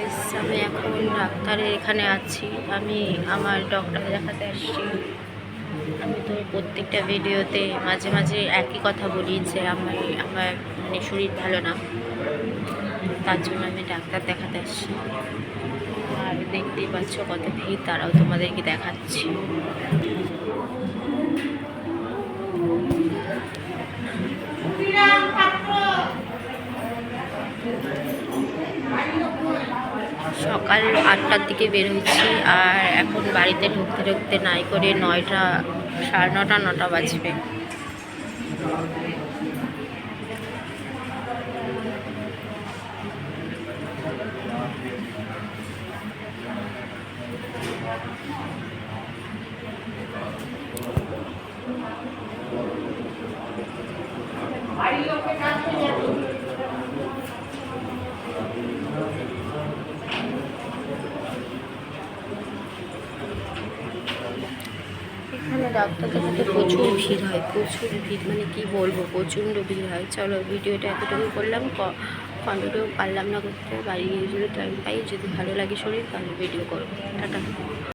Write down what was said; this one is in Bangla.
গাইস আমি এখন ডাক্তারের এখানে আছি। আমি আমার ডক্টর দেখাতে আসছি। আমি তো প্রত্যেকটা ভিডিওতে মাঝে মাঝে একই কথা বলি যে আমার আমার মানে শরীর ভালো না। তার জন্য আমি ডাক্তার দেখাতে আসছি। আর দেখতেই পাচ্ছ কত ভিড়, তারাও তোমাদেরকে দেখাচ্ছি। সকাল আটটার দিকে বের আর এখন বাড়িতে ঢুকতে ঢুকতে নাই করে নয়টা, সাড়ে নটা নটা বাজবে। এখানে ডাক্তার দেখাতে প্রচুর ভিড় হয়, প্রচুর ভিড় মানে কি বলব, প্রচণ্ড ভিড় হয়। চলো ভিডিওটা এতটুকু করলাম কন্টিনিউ পারলাম না করতে, বাড়ি গিয়ে টাইম পাই, যদি ভালো লাগে শরীর, তাহলে ভিডিও করব। টাটা।